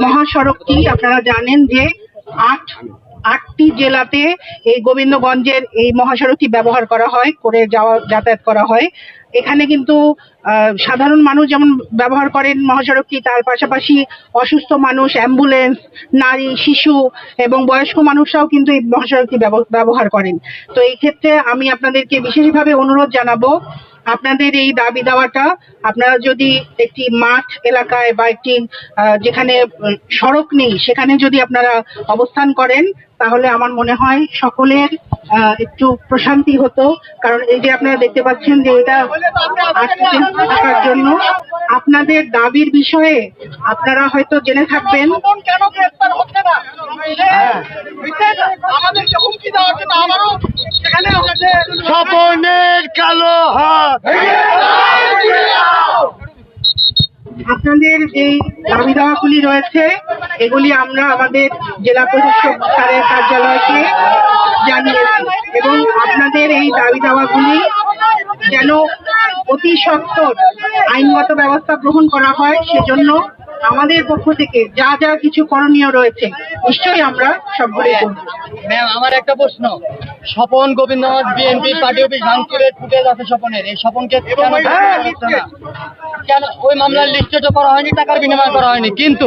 মহাসড়কটি, আপনারা জানেন যে আট, আটটি জেলাতে এই গোবিন্দগঞ্জের এই মহাসড়কটি ব্যবহার করা হয়, করে যাওয়া, যাতায়াত করা হয়। এখানে কিন্তু সাধারণ মানুষ যেমন ব্যবহার করেন মহাসড়কটি, তার পাশাপাশি অসুস্থ মানুষ, অ্যাম্বুলেন্স, নারী, শিশু এবং বয়স্ক মানুষরাও কিন্তু এই মহাসড়কটি ব্যব- ব্যবহার করেন। তো এই ক্ষেত্রে আমি আপনাদেরকে বিশেষভাবে অনুরোধ জানাব আপনাদের এই দাবি দাওয়াটা আপনারা যদি একটি মাঠ এলাকায় বা একটি আহ, যেখানে সড়ক নেই সেখানে যদি আপনারা অবস্থান করেন তাহলে আমার মনে হয় সকলের আহ, একটু প্রশান্তি হতো। কারণ এই যে আপনারা দেখতে পাচ্ছেন যে এটা থাকার জন্য। আপনাদের দাবির বিষয়ে আপনারা হয়তো জেনে থাকবেন। কেন গ্রেফতার হচ্ছে না আমাদেরকে হুমকি দেওয়া হচ্ছে আবারও সেখানে আমাদের কালো হাত। আপনাদের এই দাবি দাওয়াগুলি রয়েছে এগুলি আমরা আমাদের জেলা প্রশাসক স্যারের কার্যালয়কে জানিয়েছি এবং আপনাদের এই দাবি দাওয়াগুলি যেন অতি সত্বর আইনগত ব্যবস্থা গ্রহণ করা হয় সেজন্য আমাদের পক্ষ থেকে যা যা কিছু করণীয় রয়েছে নিশ্চয়ই আমরা সবগুলোই করব ম্যাম আমার একটা প্রশ্ন। Swapan Gobindanath BNP party office ভাঙচুরের ফুটেজ আছে স্বপনের। এই স্বপনকে? কেন ওই মামলার লিস্টেটও করা হয়নি টাকার বিনিময় করা হয়নি। কিন্তু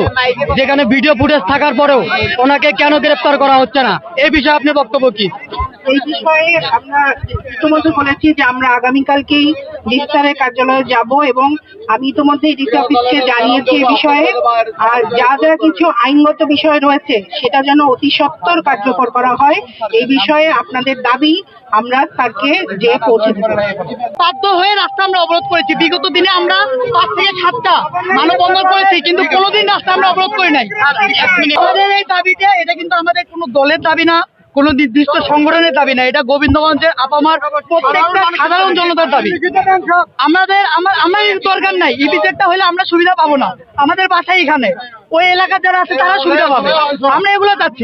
যেখানে ভিডিও ফুটেজ থাকার পরেও ওনাকে কেন গ্রেপ্তার করা হচ্ছে না? এই বিষয়ে আপনি বক্তব্য কি? এই বিষয়ে আমরা ইতিমধ্যে বলেছি যে আমরা আগামীকালকেই বিস্তারের কার্যালয়ে যাব এবং আমি ইতিমধ্যে ডিসি অফিসকে জানিয়েছি এই বিষয়ে। আর যা যা কিছু আইনগত বিষয় রয়েছে সেটা যেন অতি সত্বর কার্যকর করা হয় এই বিষয়ে আপনাদের দাবি আমরা স্যারকে যে পৌঁছে দেব বাধ্য হয়ে রাস্তা আমরা অবরোধ করেছি। বিগত দিনে আমরা পাঁচ থেকে সাতটা মানববন্ধন করেছি কিন্তু কোনোদিন রাস্তা আমরা অবরোধ করি নাই। আমাদের এই দাবিটা এটা কিন্তু আমাদের কোনো দলের দাবি না। কোনো নির্দিষ্ট সংগঠনের দাবি না এটা গোবিন্দগঞ্জের আপামার প্রত্যেকটা সাধারণ জনতার দাবি। আমাদের আমার আমাদের দরকার নাই ইপিজেডটা হলে আমরা সুবিধা পাবো না। আমাদের বাসায় এখানে। ওই এলাকার যারা আছে তারা সুবিধা পাবে। আমরা এগুলো চাচ্ছি।